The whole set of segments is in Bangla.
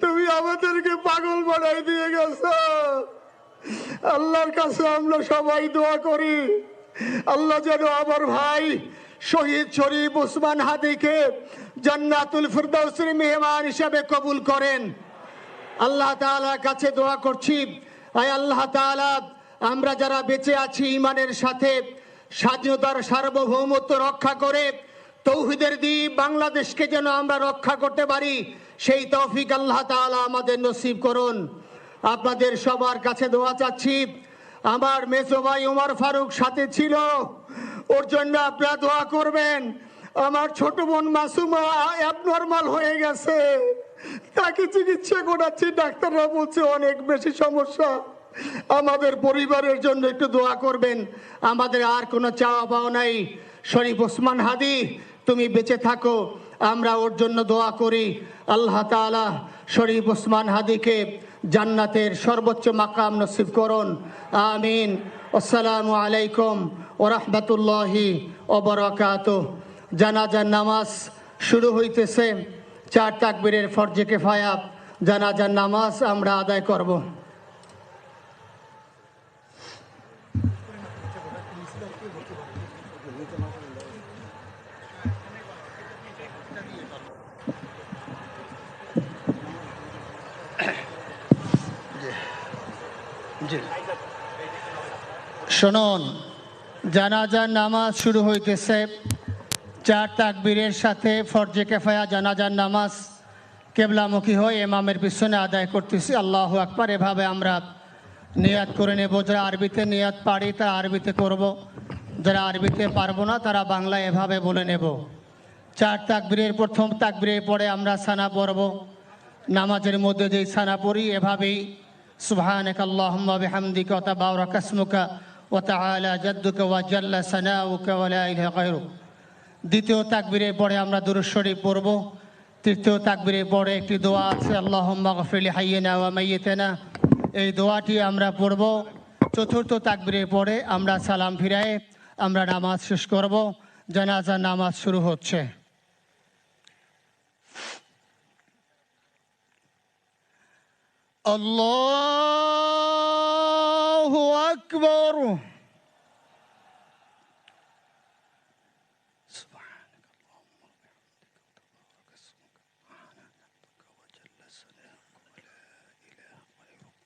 তুমি আমাদেরকে পাগল বানাই দিয়ে গেছ। আল্লাহর কাছে আমরা সবাই দোয়া করি। আল্লাহ যেন আমার ভাই শহীদ শরীফ উসমান হাদিকে জান্নাতুল ফিরদৌসের মেহমান হিসাবে কবুল করেন। আল্লাহ তাআলার কাছে দোয়া করছি। আয় আল্লাহ তাআলা, আমরা যারা বেঁচে আছি ইমানের সাথে, স্বাধীনতার সার্বভৌমত্ব রক্ষা করে, তৌহিদের দ্বীপ বাংলাদেশকে যেন আমরা রক্ষা করতে পারি সেই তৌফিক আল্লাহ তাআলা আমাদের নসিব করুন। আপনাদের সবার কাছে দোয়া চাচ্ছি। আমার মেসো ভাই উমর ফারুক সাথে ছিল। ওর জন্য আপনারা দোয়া করবেন। আমার ছোট বোন মাসুমা অ্যাবনর্মাল হয়ে গেছে। তাকে চিকিৎসা করাচ্ছি, ডাক্তাররা বলছে অনেক বেশি সমস্যা। আমাদের পরিবারের জন্য একটু দোয়া করবেন। আমাদের আর কোনো চাওয়া পাওয়া নাই। শরীফ ওসমান হাদি, তুমি বেঁচে থাকো। আমরা ওর জন্য দোয়া করি। আল্লাহ তাআলা শরীফ ওসমান হাদিকে জান্নাতের সর্বোচ্চ মাকাম নসিব করুন। আমিন। আসসালামু আলাইকুম ও রহমতুল্লাহি ওবরাকাত জানাজার নামাজ শুরু হইতেছে। চার তাকবীরের ফরজে কেফায়া জানাজার নামাজ আমরা আদায় করব। শুনুন, জানাজার নামাজ শুরু হইতেছে। চার তাকবীরের সাথে ফরজে কেফায়া জানাজার নামাজ কেবলামুখী হয়ে এমামের পিছনে আদায় করতেছি। আল্লাহ আকবার, এভাবে আমরা নিয়াত করে নেব। যারা আরবিতে নিয়াত পারি, তারা আরবিতে করব। যারা আরবিতে পারব না, তারা বাংলায় এভাবে বলে নেব। চার তাকবীরের প্রথম তাকবীরের পরে আমরা সানা পড়ব। নামাজের মধ্যে যেই সানা পড়ি, এভাবেই তাবারাকা ইসমুকা ওয়া তাআলা জাদ্দুকা ওয়া জাল্লা সানাউকা ওয়া লা ইলাহা গায়রুক দ্বিতীয় তাকবীরের পরে আমরা দুরূদ শরীফ পড়ব। তৃতীয় তাকবীরের পরে একটি দোয়া আছে, আল্লাহুম্মা গফিরলি হাইয়িনা ওয়া মাইয়িতিনা। এই দোয়াটি আমরা পড়ব। চতুর্থ তাকবীরের পরে আমরা সালাম ফিরায়ে আমরা নামাজ শেষ করব। জানাজার নামাজ শুরু হচ্ছে। الله أكبر. سبحانك اللهم وبحمدك سبحانك وجل سلامك ولا إله غيرك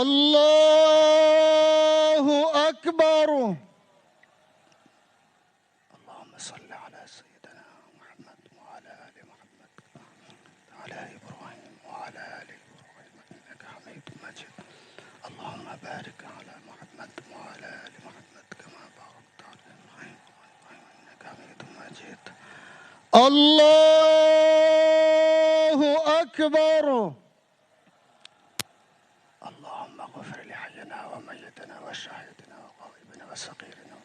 الله أكبر. اللهم صل على سيدنا محمد وعلى آل محمد. وعلى إبراهيم. اللهم بارك على محمد وعلى آل محمد كما باركت على إبراهيم إنك حميد مجيد. الله أكبر. اللهم اغفر لحينا وميتنا وشاهدنا وغائبنا وصغيرنا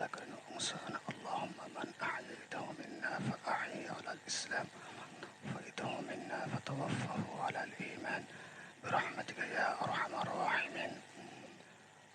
ذكرنا وأنثانا. اللهم من أحييته منا فاحيه على ومن توفيته منا فتوفه على الإيمان. برحمتك يا أرحم الراحمين.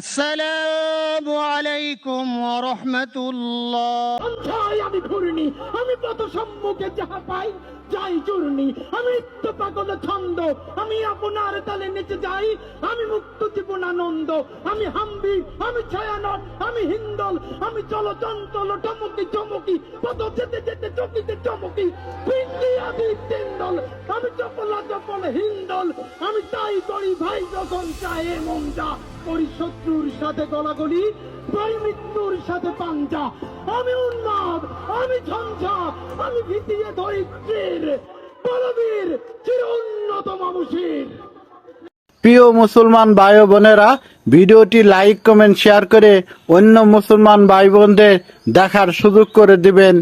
আসসালামু আলাইকুম ওয়া রাহমাতুল্লাহ সন্ধ্যায় আমি ঘুরিনি, আমি পথ সম্মুখে যাহা পাই যাই চূর্ণি। আমি নিত্য পাগল ছন্দ, আমি আপনার তালে নেচে যাই, আমি মুক্ত জীবন আনন্দ, আমি হাম্বি, আমি ছায়ানট, আমি হিন্দল, আমি চল চঞ্চল টমকি চমকি, পথ যেতে যেতে চকিতে চমকি। পিঙ্কি আদি তিন্দল, আমি চপলা চপল হিন্দল, আমি তাই করি ভাই যখন চায়ে মনটা করি শত্রুর সাথে গলাগলি পাই মৃত্যুর সাথে পাঞ্জা। আমি উন্মাদ, আমি ঝঞ্ঝা আমি ভিতিয়ে ধরিত্রীর বলবীর চির উন্নত মানুষের। প্রিয় মুসলমান ভাই বোনেরা, ভিডিওটি লাইক, কমেন্ট, শেয়ার করে অন্য মুসলমান ভাই বোনদের দেখার সুযোগ করে দিবেন।